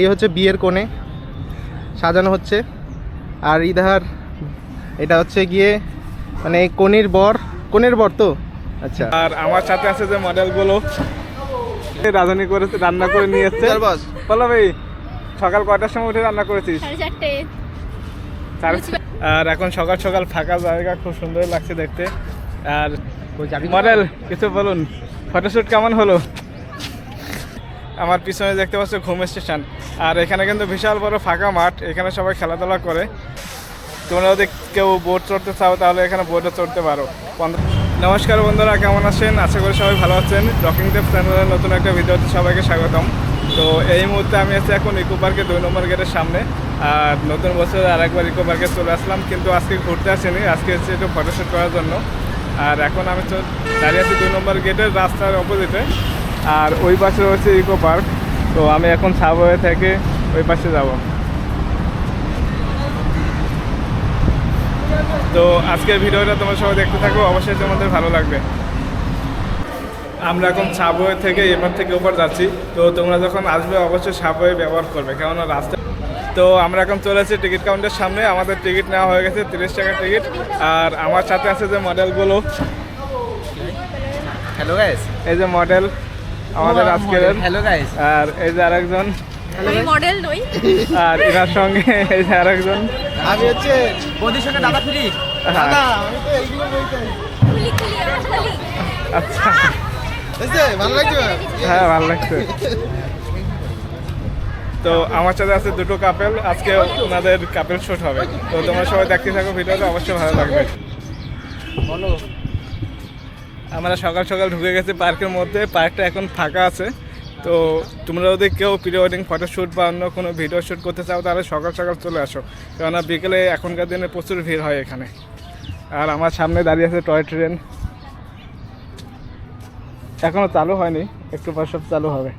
এই হচ্ছে বিয়ের কোণে সাজানো হচ্ছে। আর ইধার এটা হচ্ছে গিয়ে মানে কনের বর কনের বর তো? আচ্ছা। আর আমার সাথে আছে যে মডেলগুলো রাঁধুনি করে রান্না করে নিয়ে এসছে। বলো ভাই সকাল কয়টার সময় উঠে রান্না করেছিস? আর এখন সকাল সকাল ফাঁকা জায়গা খুব সুন্দর লাগছে দেখতে। আর মডেল কিছু বলুন ফটোশ্যুট কেমন হলো? আমার পিছনে দেখতে পাচ্ছ ঘুম স্টেশন। আর এখানে কিন্তু বিশাল বড় ফাঁকা মাঠ, এখানে সবাই খেলাধুলা করে। তোমরা যদি কেউ বোট চড়তে চাও, তাহলে এখানে বোটে চড়তে পারো। নমস্কার বন্ধুরা, কেমন আছেন? আশা করি সবাই ভালো আছেন। রকিং দেব চ্যানেলের নতুন একটা ভিডিওতে সবাইকে স্বাগতম। তো এই মুহূর্তে আমি আছি এখন ইকো পার্কে দুই নম্বর গেটের সামনে। আর নতুন বছরে আরেকবার ইকো পার্কে চলে আসলাম, কিন্তু আজকে ঘুরতে আসিনি। আজকে এসেছি একটু ফটোশ্যুট করার জন্য। আর এখন আমি দাঁড়িয়ে আছি দুই নম্বর গেটের রাস্তার অপোজিটে আর ওই পাশে রয়েছে ইকো পার্ক তো আমি এখন সাবওয়ে থেকে ওই পাশে যাব। তো আজকের ভিডিওটা তোমার সবাই দেখতে থাকো অবশ্যই তোমাদের ভালো লাগবে। আমরা এখন সাবওয়ে থেকে এবার থেকে ওপর যাচ্ছি। তো তোমরা যখন আসবে অবশ্যই সাবওয়ে ব্যবহার করবে কেননা রাস্তা তো আমরা এখন চলে এসেছি টিকিট কাউন্টার সামনে। আমাদের টিকিট নেওয়া হয়ে গেছে তিরিশ টাকার টিকিট। আর আমার সাথে আছে যে মডেলগুলো হ্যালো গাইস এই যে মডেল আমাদের আজকের হ্যালো গাইস আর এই যে আরেকজন। আমি মডেল নই। আর এনার সঙ্গে এই যে আরেকজন। আমি হচ্ছে বৌদির সঙ্গে দাদা ফিরি দাদা আমি তো এইগুলো আচ্ছা। ভালো লাগছে? হ্যাঁ ভালো লাগছে। তো আমার সাথে আছে দুটো কাপেল আজকে ওনাদের কাপেল শুট হবে। তো তোমরা সবাই দেখতে থাকো ভিডিওটা অবশ্যই ভালো লাগবে। বলো। আমরা সকাল সকাল ঢুকে গেছি পার্কের মধ্যে, পার্কটা এখন ফাঁকা আছে। তো তোমরা যদি কেউ প্রি ওয়েডিং ফটোশ্যুট বা অন্য কোনো ভিডিও শ্যুট করতে চাও, তাহলে সকাল সকাল চলে আসো। কেননা বিকেলে এখনকার দিনে প্রচুর ভিড় হয় এখানে। আর আমার সামনে দাঁড়িয়ে আছে টয় ট্রেন। এখনও চালু হয়নি, একটু পর সব চালু হবে।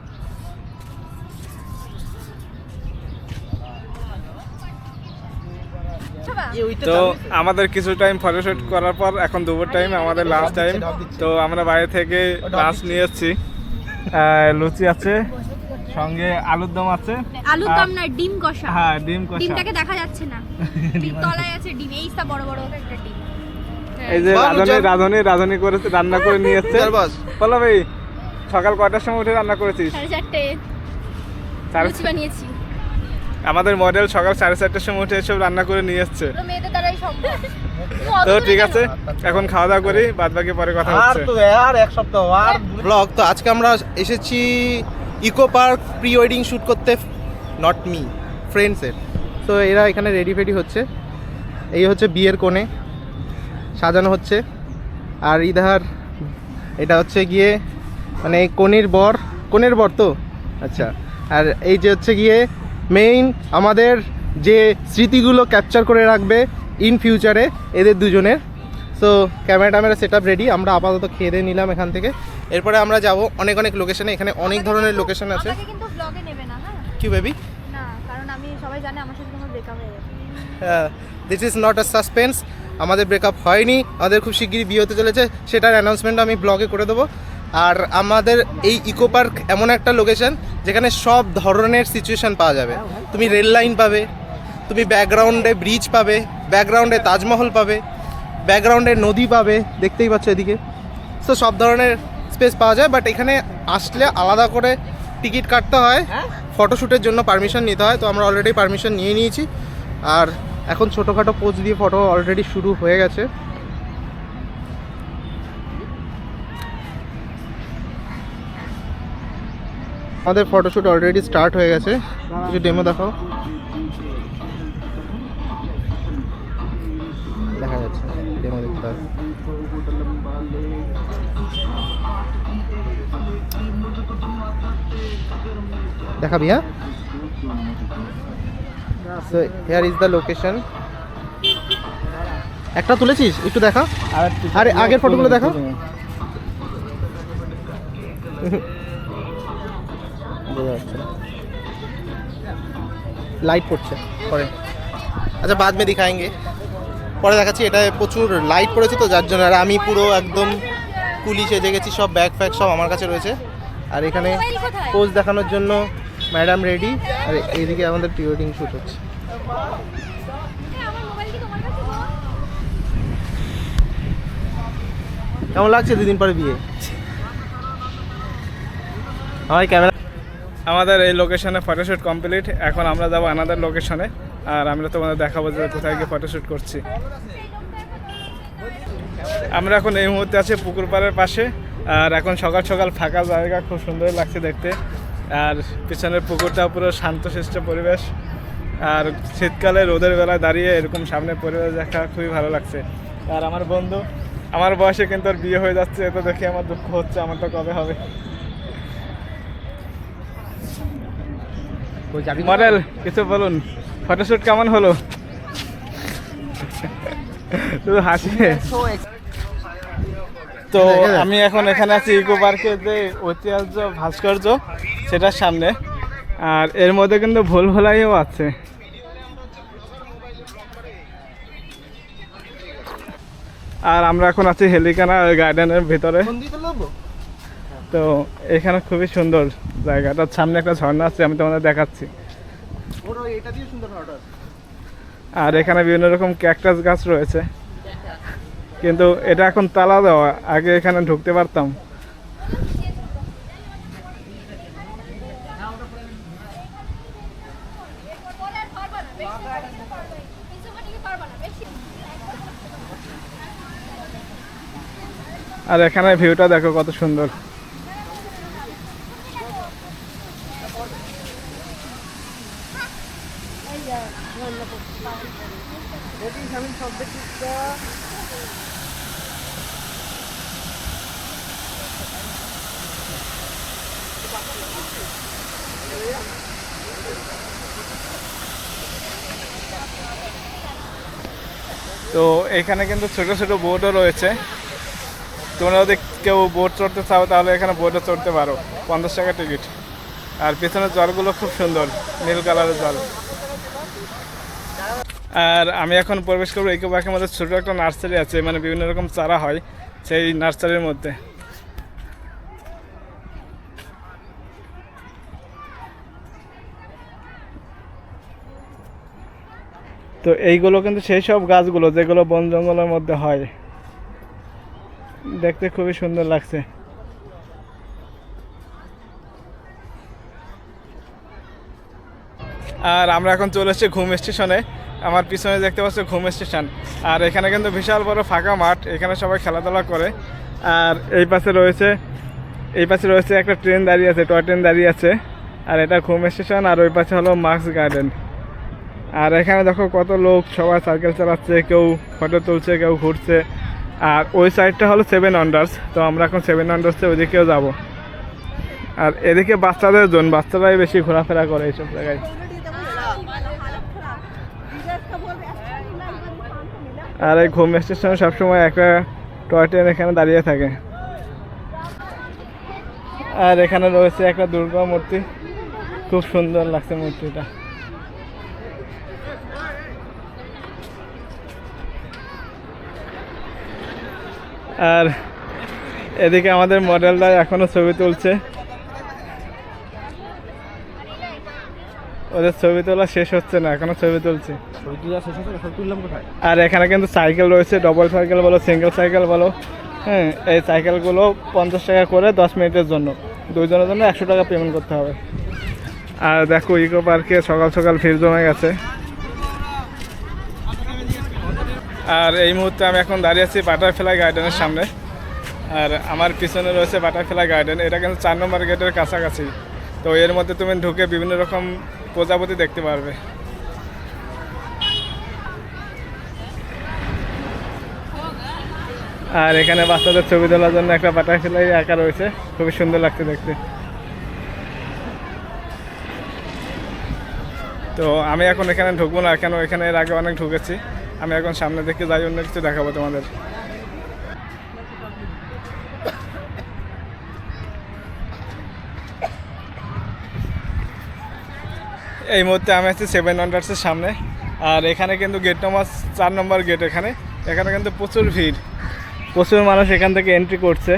তো আমাদের কিছু টাইম ফটোশ্যুট করার পর এখন দুপুর টাইম আমাদের লাস্ট টাইম তো আমরা বাইরে থেকে লাঞ্চ নিয়ে এসেছি। লুচি আছে সঙ্গে আলুর দম আছে। আলুর দম না ডিম কষা। হ্যাঁ ডিম কষা। ডিমটাকে দেখা যাচ্ছে না। ডিম তলায় আছে ডিম এই সব বড় বড় একটা ডিম। এই যে রাধুনি। রাধুনি রাধুনি করে রান্না করে নিয়ে এসছে। বলো ভাই সকাল কয়টার সময় উঠে রান্না করেছিস? সাড়ে চারটে। বানিয়েছি। আমাদের মডেল সকাল সাড়ে চারটার সময় উঠে এসব রান্না করে নিয়ে এসছে তো ঠিক আছে এখন খাওয়া দাওয়া করি বাদ বাকি পরে কথা আর হচ্ছে। আর এক সপ্তাহ আর ব্লগ তো আজকে আমরা এসেছি eco park pre wedding shoot করতে নট মি ফ্রেন্ডসের তো এরা এখানে রেডি ফেডি হচ্ছে। এই হচ্ছে বিয়ের কোণে সাজানো হচ্ছে। আর ইধার এটা হচ্ছে গিয়ে মানে কনের বর কনের বর তো? আচ্ছা আর এই যে হচ্ছে গিয়ে মেইন আমাদের যে স্মৃতিগুলো ক্যাপচার করে রাখবে ইন ফিউচারে এদের দুজনের। সো ক্যামেরা ট্যামেরা সেট আপ রেডি আমরা আপাতত খেয়ে দিয়ে নিলাম এখান থেকে। এরপরে আমরা যাব অনেক অনেক লোকেশনে এখানে অনেক ধরনের লোকেশন আছে। হ্যাঁ? কি baby this is not a suspense আমাদের ব্রেকআপ হয়নি আমাদের খুব শিগগিরই বিয়ে হতে চলেছে সেটার অ্যানাউন্সমেন্ট আমি ব্লগে করে দেবো। আর আমাদের এই ইকো পার্ক এমন একটা লোকেশন যেখানে সব ধরনের সিচুয়েশন পাওয়া যাবে। তুমি রেল লাইন পাবে তুমি ব্যাকগ্রাউন্ডে ব্রিজ পাবে ব্যাকগ্রাউন্ডে তাজমহল পাবে ব্যাকগ্রাউন্ডে নদী পাবে দেখতেই পাচ্ছ এদিকে। তো সব ধরনের স্পেস পাওয়া যায় বাট এখানে আসলে আলাদা করে টিকিট কাটতে হয়। ফটোশ্যুটের জন্য পারমিশন নিতে হয় তো আমরা অলরেডি পারমিশন নিয়ে নিয়েছি। আর এখন ছোটোখাটো পোজ দিয়ে ফটো অলরেডি শুরু হয়ে গেছে। আমাদের ফটোশ্যুট অলরেডি স্টার্ট হয়ে গেছে। কিছু ডেমো দেখাও। দেখা যাচ্ছে ডেমো দেখতে হবে। দেখাবি হ্যাঁ so here is the location একটা তুলেছিস? একটু দেখা। আরে আগের ফটোগুলো দেখা। লাইট পড়ছে পরে। আচ্ছা বাদ মে দিখাएंगे পরে দেখাচ্ছি এটা প্রচুর লাইট পড়েছে তো যার জন্য আর আমি পুরো একদম কুলি সেজে গেছি সব ব্যাগ ফ্যাগ সব আমার কাছে রয়েছে। আর এখানে পোজ দেখানোর জন্য ম্যাডাম রেডি আর এইদিকে আমাদের প্রি ওয়েডিং শ্যুট হচ্ছে? কেমন লাগছে দুদিন পরে বিয়ে? আমার ক্যামেরা আমাদের এই লোকেশনে ফটোশ্যুট কমপ্লিট এখন আমরা যাব আনাদার লোকেশনে আর আমরা তোমাদের দেখাবো যে কোথায় গিয়ে ফটোশ্যুট করছি। আমরা এখন এই মুহূর্তে আছি পুকুর পাড়ের পাশে। আর এখন সকাল সকাল ফাঁকা জায়গা, খুব সুন্দর লাগছে দেখতে। আর পিছনের পুকুরটা পুরো শান্তশিষ্ট পরিবেশ। আর শীতকালে রোদের বেলায় দাঁড়িয়ে এরকম সামনে পরিবেশ দেখা খুবই ভালো লাগছে। আর আমার বন্ধু, আমার বয়সে কিন্তু আর বিয়ে হয়ে যাচ্ছে এটা দেখে আমার দুঃখ হচ্ছে, আমার তো কবে হবে? মডেল কিছু বলুন। ফটোশ্যুট কেমন হলো? শুধু হাসি। তো আমি এখন এখানে আছি ইকো পার্কের যে ঐতিহ্য ভাস্কর্য সেটার সামনে। আর এর মধ্যে কিন্তু ভুল ভোলাইও আছে। আর আমরা এখন আছি হেলিকানা গার্ডেনের ভিতরে। তো এখানে খুবই সুন্দর। জায়গাটার সামনে একটা ঝর্ণা আছে আমি তোমাদের দেখাচ্ছি। আর এখানে বিভিন্ন রকম ক্যাকটাস গাছ রয়েছে। কিন্তু এটা এখন তালা দেওয়া আগে এখানে ঢুকতে পারতাম। আর এখানে ভিউটা দেখো কত সুন্দর। তো এখানে কিন্তু ছোট ছোট বোর্ডও রয়েছে। তোমরা যদি কেউ বোর্ড চড়তে চাও, তাহলে এখানে বোর্ডে চড়তে পারো। পঞ্চাশ টাকা টিকিট। আর পেছনের জলগুলো খুব সুন্দর, নীল কালারের জল। আর আমি এখন প্রবেশ করব ইকো পার্কের মধ্যে। ছোটো একটা নার্সারি আছে মানে বিভিন্ন রকম চারা হয় সেই নার্সারির মধ্যে। তো এইগুলো কিন্তু সেই সব গাছগুলো যেগুলো বন জঙ্গলের মধ্যে হয়। দেখতে খুবই সুন্দর লাগছে। আর আমরা এখন চলে এসেছি ঘুম স্টেশনে। আমার পিছনে দেখতে পাচ্ছি ঘুম স্টেশন। আর এখানে কিন্তু বিশাল বড় ফাঁকা মাঠ, এখানে সবাই খেলাধুলা করে। আর এই পাশে রয়েছে, এই পাশে রয়েছে একটা ট্রেন দাঁড়িয়ে আছে, টয় ট্রেন দাঁড়িয়ে আছে। আর এটা ঘুম স্টেশন, আর ওই পাশে হলো মার্কস গার্ডেন। আর এখানে দেখো কত লোক, সবাই সাইকেল চালাচ্ছে, কেউ ফটো তুলছে, কেউ ঘুরছে। আর ওই সাইডটা হলো সেভেন আন্ডার্স তো আমরা এখন সেভেন আন্ডার্সে ওইদিকেও যাব। আর এদিকে বাচ্চাদের জন্য বাচ্চারাই বেশি ঘোরাফেরা করে এইসব জায়গায়। আর এই ঘুম স্টেশনে সবসময় একটা টয় ট্রেন এখানে দাঁড়িয়ে থাকে। আর এখানে রয়েছে একটা দুর্গা মূর্তি। খুব সুন্দর লাগছে মূর্তিটা। আর এদিকে আমাদের মডেলরা এখনও ছবি তুলছে। ওদের ছবি তোলা শেষ হচ্ছে না এখনও ছবি তুলছে। আর এখানে কিন্তু সাইকেল রয়েছে ডবল সাইকেল বলো সিঙ্গেল সাইকেল বলো। হ্যাঁ এই সাইকেলগুলো পঞ্চাশ টাকা করে দশ মিনিটের জন্য। দুইজনের জন্য একশো টাকা পেমেন্ট করতে হবে। আর দেখো ইকো পার্কে সকাল সকাল ভিড় জমে গেছে। আর এই মুহূর্তে আমি এখন দাঁড়িয়ে আছি বাটারফ্লাই গার্ডেনের সামনে। আর আমার পিছনে রয়েছে বাটারফ্লাই গার্ডেন এটা কিন্তু চার নম্বর গেটের কাছাকাছি। তো এর মধ্যে তুমি ঢুকে বিভিন্ন রকম প্রজাপতি দেখতে পারবে। আর এখানে বাচ্চাদের ছবি তোলার জন্য একটা বাটারফ্লাই আঁকা রয়েছে। খুবই সুন্দর লাগছে দেখতে। তো আমি এখন এখানে ঢুকবো না কেন এখানে এর আগে অনেক ঢুকেছি। আমি এখন সামনে দেখে যাই, অন্য কিছু দেখাবো তোমাদের। এই মুহূর্তে আমি আছি সেভেন হান্ড্রেডসের সামনে, আর এখানে কিন্তু গেট নম্বর চার নম্বর গেট এখানে। এখানে কিন্তু প্রচুর ভিড়। প্রচুর মানুষ এখান থেকে এন্ট্রি করছে,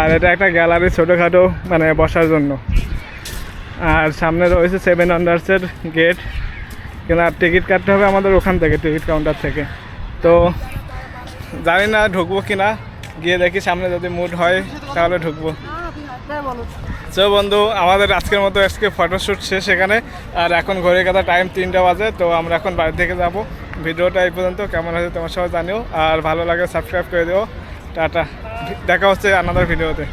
আর এটা একটা গ্যালারি ছোটোখাটো মানে বসার জন্য। আর সামনে রয়েছে সেভেন আন্ডার্সের গেট কিন্তু আর টিকিট কাটতে হবে আমাদের ওখান থেকে, টিকিট কাউন্টার থেকে। তো জানি না ঢুকবো কি না গিয়ে দেখি সামনে যদি মুড হয়, তাহলে ঢুকবো। তো বন্ধু, আমাদের আজকের মতো আজকে ফটোশ্যুট শেষ এখানে। আর এখন ঘড়ির কথা টাইম তিনটা বাজে, তো আমরা এখন বাড়ি থেকে যাব। ভিডিওটা এই পর্যন্ত, কেমন হয়েছে তোমার সবাই জানিও। আর ভালো লাগে সাবস্ক্রাইব করে দিও। টাটা। দেখা হচ্ছে আনাদার ভিডিওতে